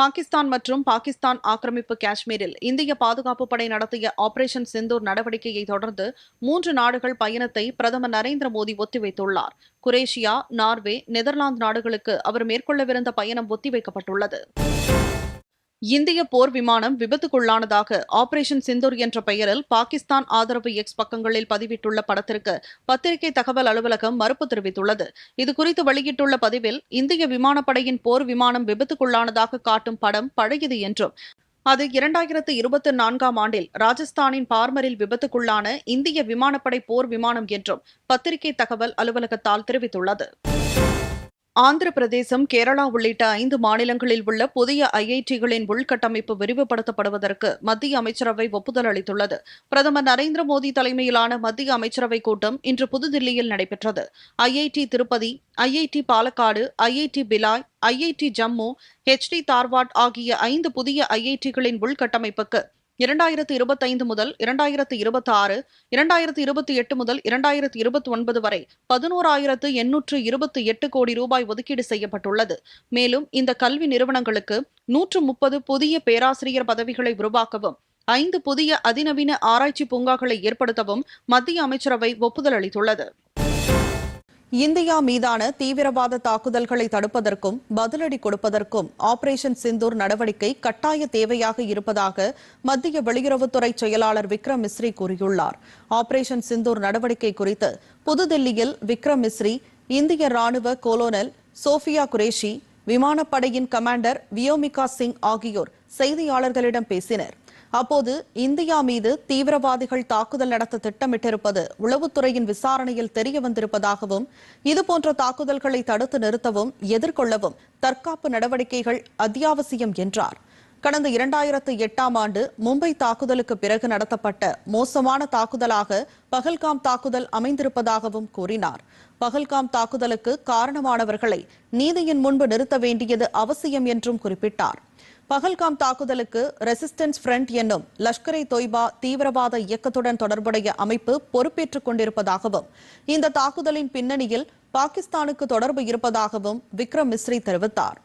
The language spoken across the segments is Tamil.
பாகிஸ்தான் மற்றும் பாகிஸ்தான் ஆக்கிரமிப்பு காஷ்மீரில் இந்திய பாதுகாப்பு படை நடத்திய ஆபரேஷன் சிந்தூர் நடவடிக்கையை தொடர்ந்து மூன்று நாடுகள் பயணத்தை பிரதமர் நரேந்திர மோடி ஒத்திவைத்துள்ளார். குரேஷியா நார்வே நெதர்லாந்து நாடுகளுக்கு அவர் மேற்கொள்ளவிருந்த பயணம் ஒத்திவைக்கப்பட்டுள்ளது. இந்திய போர் விமானம் விபத்துக்குள்ளானதாக ஆபரேஷன் சிந்தூர் என்ற பெயரில் பாகிஸ்தான் ஆதரவு எக்ஸ் பக்கங்களில் பதிவிட்டுள்ள படத்திற்கு பத்திரிகை தகவல் அலுவலகம் மறுப்பு தெரிவித்துள்ளது. இதுகுறித்து வெளியிட்டுள்ள பதிவில் இந்திய விமானப்படையின் போர் விமானம் விபத்துக்குள்ளானதாக காட்டும் படம் பழையது என்றும் அது இரண்டாயிரத்து இருபத்தி நான்காம் ஆண்டில் ராஜஸ்தானின் பார்மரில் விபத்துக்குள்ளான இந்திய விமானப்படை போர் விமானம் என்றும் பத்திரிகை தகவல் அலுவலகத்தால் தெரிவித்துள்ளது. ஆந்திர பிரதேசம் கேரளா உள்ளிட்ட ஐந்து மாநிலங்களில் உள்ள புதிய ஐஐடிகளின் உள்கட்டமைப்பு விரிவுபடுத்தப்படுவதற்கு மத்திய அமைச்சரவை ஒப்புதல் அளித்துள்ளது. பிரதமர் நரேந்திர மோடி தலைமையிலான மத்திய அமைச்சரவைக் கூட்டம் இன்று புதுதில்லியில் நடைபெற்றது. IIT Tirupati IIT Palakkad IIT Bhilai IIT Jammu HD Dharwad ஆகிய ஐந்து புதிய ஐஐடிகளின் உள்கட்டமைப்புக்கு இரண்டாயிரத்து இருபத்தைந்து முதல் இரண்டாயிரத்து இருபத்தி ஆறு இரண்டாயிரத்து இருபத்தி எட்டு முதல் இரண்டாயிரத்து இருபத்தி ஒன்பது வரை பதினோராயிரத்து எண்ணூற்று இருபத்தி எட்டு கோடி ரூபாய் ஒதுக்கீடு செய்யப்பட்டுள்ளது. மேலும் இந்த கல்வி நிறுவனங்களுக்கு நூற்று முப்பது புதிய பேராசிரியர் பதவிகளை உருவாக்கவும் ஐந்து புதிய அதிநவீன ஆராய்ச்சி பூங்காக்களை ஏற்படுத்தவும் மத்திய அமைச்சரவை ஒப்புதல் அளித்துள்ளது. இந்தியா மீதான தீவிரவாத தாக்குதல்களை தடுப்பதற்கும் பதிலடி கொடுப்பதற்கும் ஆபரேஷன் சிந்தூர் நடவடிக்கை கட்டாய தேவையாக இருப்பதாக மத்திய வெளியுறவுத்துறை செயலாளர் விக்ரம் மிஸ்ரி கூறியுள்ளார். ஆபரேஷன் சிந்தூர் நடவடிக்கை குறித்து புதுதில்லியில் விக்ரம் மிஸ்ரி இந்திய ராணுவ கோலோனல் சோஃபியா குரேஷி விமானப்படையின் கமாண்டர் வியோமிகா சிங் ஆகியோர் செய்தியாளர்களிடம் பேசினர். அப்போது இந்தியா மீது தீவிரவாதிகள் தாக்குதல் நடத்த திட்டமிட்டிருப்பது உளவுத்துறையின் விசாரணையில் தெரிய வந்திருப்பதாகவும் இதுபோன்ற தாக்குதல்களை தடுத்து நிறுத்தவும் எதிர்கொள்ளவும் தற்காப்பு நடவடிக்கைகள் அத்தியாவசியம் என்றார். கடந்த இரண்டாயிரத்து எட்டாம் ஆண்டு மும்பை தாக்குதலுக்கு பிறகு நடத்தப்பட்ட மோசமான தாக்குதலாக பகல்காம் தாக்குதல் அமைந்திருப்பதாகவும் கூறினார். பகல்காம் தாக்குதலுக்கு காரணமானவர்களை நீதியின் முன்பு நிறுத்த வேண்டியது அவசியம் என்றும் குறிப்பிட்டார். பகல்காம் தாக்குதலுக்கு ரெசிஸ்டன்ஸ் ஃப்ரண்ட் என்னும் லஷ்கரை தொய்பா தீவிரவாத இயக்கத்துடன் தொடர்புடைய அமைப்பு பொறுப்பேற்றுக் கொண்டிருப்பதாகவும் இந்த தாக்குதலின் பின்னணியில் பாகிஸ்தானுக்கு தொடர்பு இருப்பதாகவும் விக்ரம் மிஸ்ரி தெரிவித்தார்.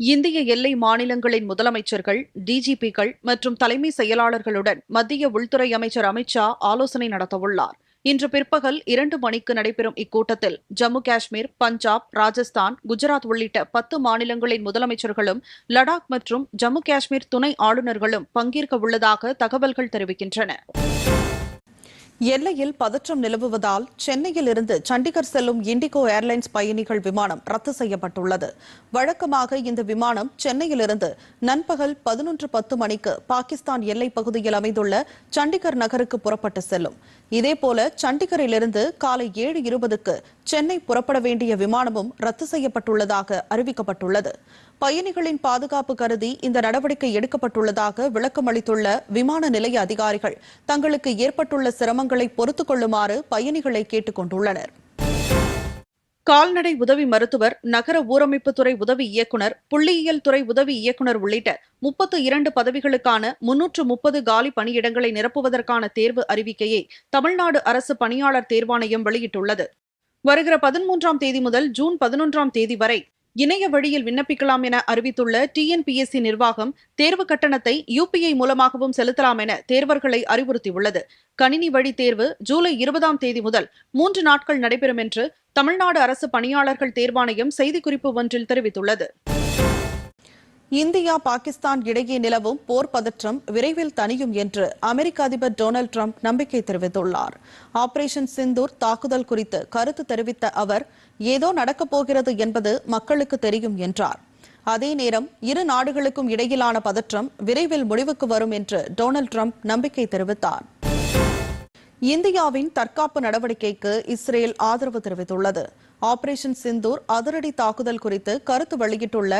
இந்திய எல்லை மாநிலங்களின் முதலமைச்சர்கள் டிஜிபிகள் மற்றும் தலைமை செயலாளர்களுடன் மத்திய உள்துறை அமைச்சர் அமித்ஷா ஆலோசனை நடத்தவுள்ளார். இன்று பிற்பகல் இரண்டு மணிக்கு நடைபெறும் இக்கூட்டத்தில் ஜம்மு காஷ்மீர் பஞ்சாப் ராஜஸ்தான் குஜராத் உள்ளிட்ட பத்து மாநிலங்களின் முதலமைச்சர்களும் லடாக் மற்றும் ஜம்மு காஷ்மீர் துணை ஆளுநர்களும் பங்கேற்க உள்ளதாக தகவல்கள் தெரிவிக்கின்றன. எல்லையில் பதற்றம் நிலவுவதால் சென்னையில் இருந்து சண்டிகர் செல்லும் இண்டிகோ ஏர்லைன்ஸ் பயணிகள் விமானம் ரத்து செய்யப்பட்டுள்ளது. வழக்கமாக இந்த விமானம் சென்னையிலிருந்து நண்பகல் பதினொன்று பத்து மணிக்கு பாகிஸ்தான் எல்லைப் பகுதியில் அமைந்துள்ள சண்டிகர் நகருக்கு புறப்பட்டு செல்லும். இதேபோல சண்டிகரிலிருந்து காலை ஏழு இருபதுக்கு சென்னை புறப்பட வேண்டிய விமானமும் ரத்து செய்யப்பட்டுள்ளதாக அறிவிக்கப்பட்டுள்ளது. பயணிகளின் பாதுகாப்பு கருதி இந்த நடவடிக்கை எடுக்கப்பட்டுள்ளதாக விளக்கம் அளித்துள்ள விமான நிலைய அதிகாரிகள் தங்களுக்கு ஏற்பட்டுள்ள சிரமங்களை பொறுத்துக் கொள்ளுமாறு பயணிகளை கேட்டுக் கொண்டுள்ளனர். கால்நடை உதவி மருத்துவர் நகர ஊரமைப்புத்துறை உதவி இயக்குநர் புள்ளியியல் துறை உதவி இயக்குநர் உள்ளிட்ட முப்பத்து இரண்டு பதவிகளுக்கான முன்னூற்று முப்பது காலி பணியிடங்களை நிரப்புவதற்கான தேர்வு அறிவிக்கையை தமிழ்நாடு அரசு பணியாளர் தேர்வாணையம் வெளியிட்டுள்ளது. வருகிற பதிமூன்றாம் தேதி முதல் ஜூன் பதினொன்றாம் தேதி வரை இணைய வழியில் விண்ணப்பிக்கலாம் என அறிவித்துள்ள டிஎன்பிஎஸ்சி நிர்வாகம் தேர்வு கட்டணத்தை யுபிஐ மூலமாகவும் செலுத்தலாம் என தேர்வர்களை அறிவுறுத்தியுள்ளது. கணினி வழி தேர்வு ஜூலை இருபதாம் தேதி முதல் மூன்று நாட்கள் நடைபெறும் என்று தமிழ்நாடு அரசு பணியாளர்கள் தேர்வாணையம் செய்திக்குறிப்பு ஒன்றில் தெரிவித்துள்ளது. இந்தியா பாகிஸ்தான் இடையே நிலவும் போர் பதற்றம் விரைவில் தணியும் என்று அமெரிக்க அதிபர் டொனால்டு டிரம்ப் நம்பிக்கை தெரிவித்துள்ளார். ஆபரேஷன் சிந்தூர் தாக்குதல் குறித்து கருத்து தெரிவித்த அவர் ஏதோ நடக்கப் போகிறது என்பது மக்களுக்கு தெரியும் என்றார். அதே நேரம் இரு நாடுகளுக்கும் இடையிலான பதற்றம் விரைவில் முடிவுக்கு வரும் என்று டொனால்டு டிரம்ப் நம்பிக்கை தெரிவித்தார். இந்தியாவின் தற்காப்பு நடவடிக்கைக்கு இஸ்ரேல் ஆதரவு தெரிவித்துள்ளது. ஆபரேஷன் சிந்தூர் அதிரடி தாக்குதல் குறித்து கருத்து வெளியிட்டுள்ள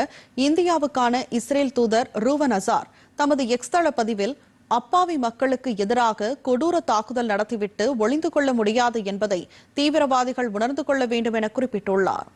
இந்தியாவுக்கான இஸ்ரேல் தூதர் ரூவன் அசார் தமது எக்ஸ்தள பதிவில் அப்பாவி மக்களுக்கு எதிராக கொடூர தாக்குதல் நடத்திவிட்டு ஒளிந்து கொள்ள முடியாது என்பதை தீவிரவாதிகள் உணர்ந்து கொள்ள வேண்டும் என குறிப்பிட்டுள்ளார்.